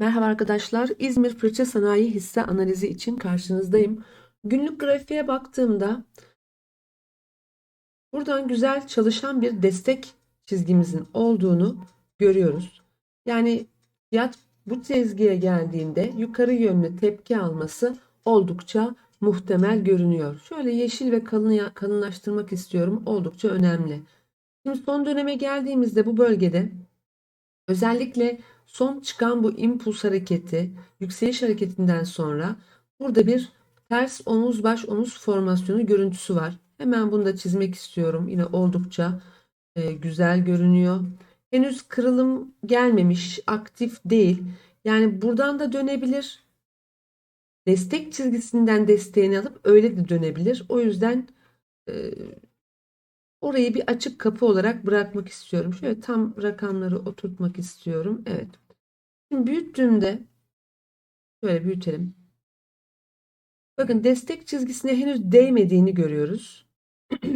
Merhaba arkadaşlar. İzmir Fırça Sanayi hisse analizi için karşınızdayım. Günlük grafiğe baktığımda buradan güzel çalışan bir destek çizgimizin olduğunu görüyoruz. Yani fiyat bu çizgiye geldiğinde yukarı yönlü tepki alması oldukça muhtemel görünüyor. Şöyle yeşil ve kalın, kalınlaştırmak istiyorum. Oldukça önemli. Şimdi son döneme geldiğimizde bu bölgede özellikle Son çıkan bu impuls hareketi, yükseliş hareketinden sonra burada bir ters omuz baş omuz formasyonu görüntüsü var. Hemen bunu da çizmek istiyorum. Yine oldukça e, güzel görünüyor. Henüz kırılım gelmemiş, aktif değil. Yani buradan da dönebilir. Destek çizgisinden desteğini alıp öyle de dönebilir. O yüzden e, orayı bir açık kapı olarak bırakmak istiyorum. Şöyle tam rakamları oturtmak istiyorum. Evet. Şimdi büyüttüğümde şöyle büyütelim. Bakın destek çizgisine henüz değmediğini görüyoruz.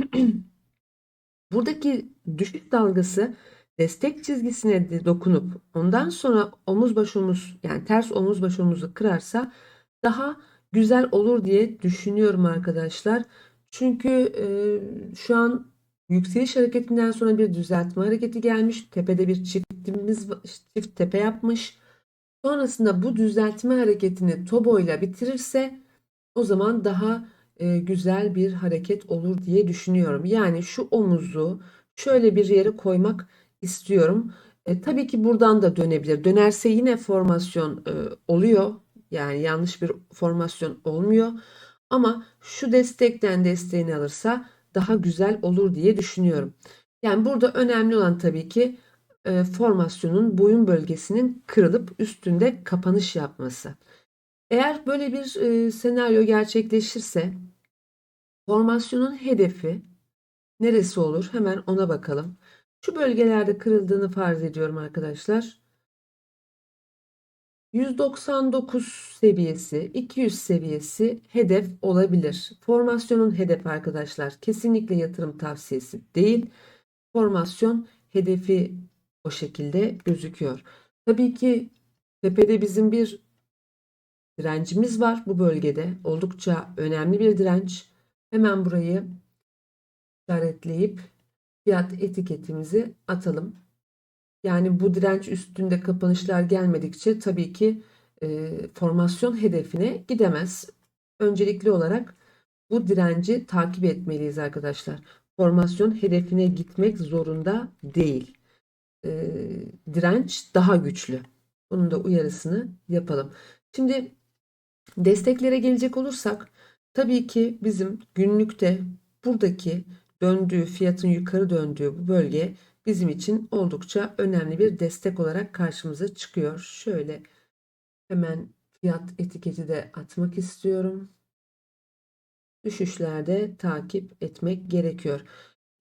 Buradaki düşük dalgası destek çizgisine de dokunup ondan sonra omuz baş omuz yani ters omuz baş omuzu kırarsa daha güzel olur diye düşünüyorum arkadaşlar. Çünkü e, şu an yükseliş hareketinden sonra bir düzeltme hareketi gelmiş. Tepede bir çiftimiz çift tepe yapmış. Sonrasında bu düzeltme hareketini toboyla bitirirse o zaman daha e, güzel bir hareket olur diye düşünüyorum. Yani şu omuzu şöyle bir yere koymak istiyorum. E, tabii ki buradan da dönebilir. Dönerse yine formasyon e, oluyor. Yani yanlış bir formasyon olmuyor. Ama şu destekten desteğini alırsa daha güzel olur diye düşünüyorum. Yani burada önemli olan tabii ki e, formasyonun boyun bölgesinin kırılıp üstünde kapanış yapması. Eğer böyle bir e, senaryo gerçekleşirse formasyonun hedefi neresi olur? Hemen ona bakalım. Şu bölgelerde kırıldığını farz ediyorum arkadaşlar. 199 seviyesi, 200 seviyesi hedef olabilir. Formasyonun hedef arkadaşlar kesinlikle yatırım tavsiyesi değil. Formasyon hedefi o şekilde gözüküyor. Tabii ki tepede bizim bir direncimiz var bu bölgede. Oldukça önemli bir direnç. Hemen burayı işaretleyip fiyat etiketimizi atalım. Yani bu direnç üstünde kapanışlar gelmedikçe tabii ki e, formasyon hedefine gidemez. Öncelikli olarak bu direnci takip etmeliyiz arkadaşlar. Formasyon hedefine gitmek zorunda değil e, direnç daha güçlü. Bunun da uyarısını yapalım. Şimdi desteklere gelecek olursak tabii ki bizim günlükte buradaki döndüğü fiyatın yukarı döndüğü bu bölge bizim için oldukça önemli bir destek olarak karşımıza çıkıyor. Şöyle hemen fiyat etiketi de atmak istiyorum. Düşüşlerde takip etmek gerekiyor.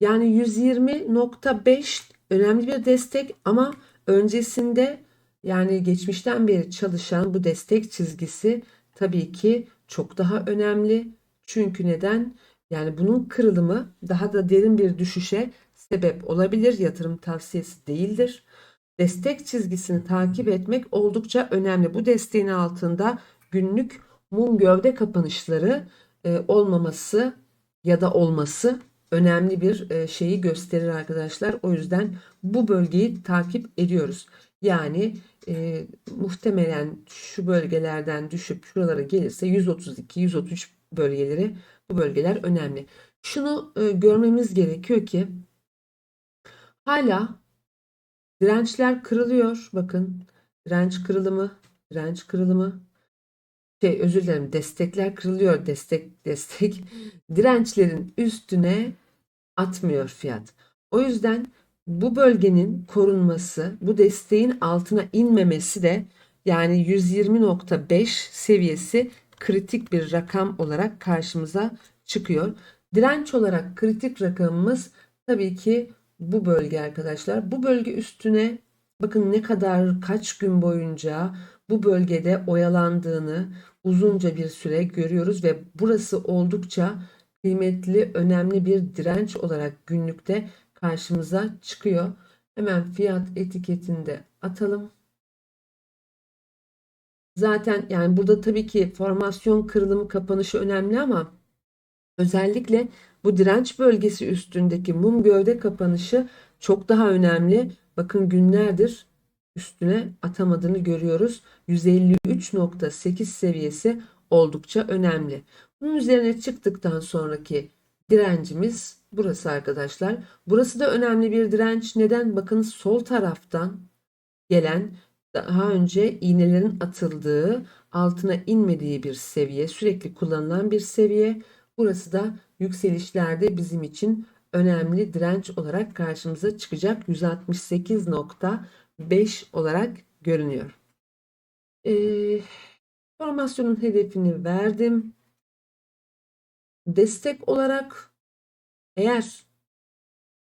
Yani 120.5 önemli bir destek ama öncesinde yani geçmişten beri çalışan bu destek çizgisi tabii ki çok daha önemli. Çünkü neden? Yani bunun kırılımı daha da derin bir düşüşe sebep olabilir. Yatırım tavsiyesi değildir. Destek çizgisini takip etmek oldukça önemli. Bu desteğin altında günlük mum gövde kapanışları e, olmaması ya da olması önemli bir e, şeyi gösterir arkadaşlar. O yüzden bu bölgeyi takip ediyoruz. Yani e, muhtemelen şu bölgelerden düşüp şuralara gelirse 132-133 bölgeleri bu bölgeler önemli. Şunu e, görmemiz gerekiyor ki hala dirençler kırılıyor. Bakın direnç kırılımı, direnç kırılımı. Şey özür dilerim destekler kırılıyor. Destek destek dirençlerin üstüne atmıyor fiyat. O yüzden bu bölgenin korunması, bu desteğin altına inmemesi de yani 120.5 seviyesi kritik bir rakam olarak karşımıza çıkıyor. Direnç olarak kritik rakamımız tabii ki bu bölge arkadaşlar. Bu bölge üstüne bakın ne kadar kaç gün boyunca bu bölgede oyalandığını uzunca bir süre görüyoruz ve burası oldukça kıymetli, önemli bir direnç olarak günlükte karşımıza çıkıyor. Hemen fiyat etiketinde atalım. Zaten yani burada tabii ki formasyon kırılımı kapanışı önemli ama özellikle bu direnç bölgesi üstündeki mum gövde kapanışı çok daha önemli. Bakın günlerdir üstüne atamadığını görüyoruz. 153.8 seviyesi oldukça önemli. Bunun üzerine çıktıktan sonraki direncimiz burası arkadaşlar. Burası da önemli bir direnç. Neden? Bakın sol taraftan gelen daha önce iğnelerin atıldığı, altına inmediği bir seviye, sürekli kullanılan bir seviye. Burası da yükselişlerde bizim için önemli direnç olarak karşımıza çıkacak 168.5 olarak görünüyor. Ee, formasyonun hedefini verdim. Destek olarak eğer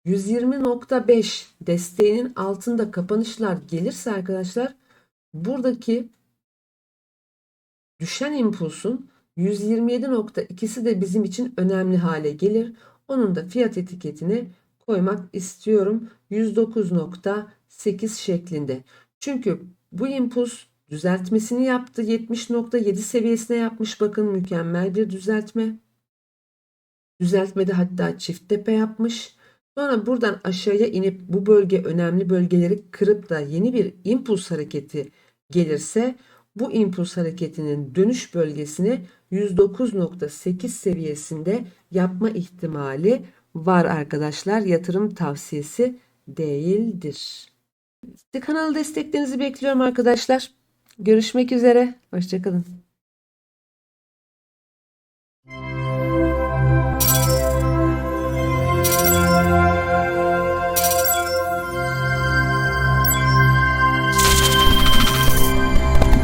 120.5 desteğinin altında kapanışlar gelirse arkadaşlar buradaki düşen impulsun 127.2'si de bizim için önemli hale gelir. Onun da fiyat etiketini koymak istiyorum. 109.8 şeklinde. Çünkü bu impuls düzeltmesini yaptı. 70.7 seviyesine yapmış. Bakın mükemmel bir düzeltme. Düzeltmede hatta çift tepe yapmış. Sonra buradan aşağıya inip bu bölge önemli bölgeleri kırıp da yeni bir impuls hareketi gelirse bu impuls hareketinin dönüş bölgesini 109.8 seviyesinde yapma ihtimali var arkadaşlar. Yatırım tavsiyesi değildir. Kanal desteklerinizi bekliyorum arkadaşlar. Görüşmek üzere. Hoşçakalın.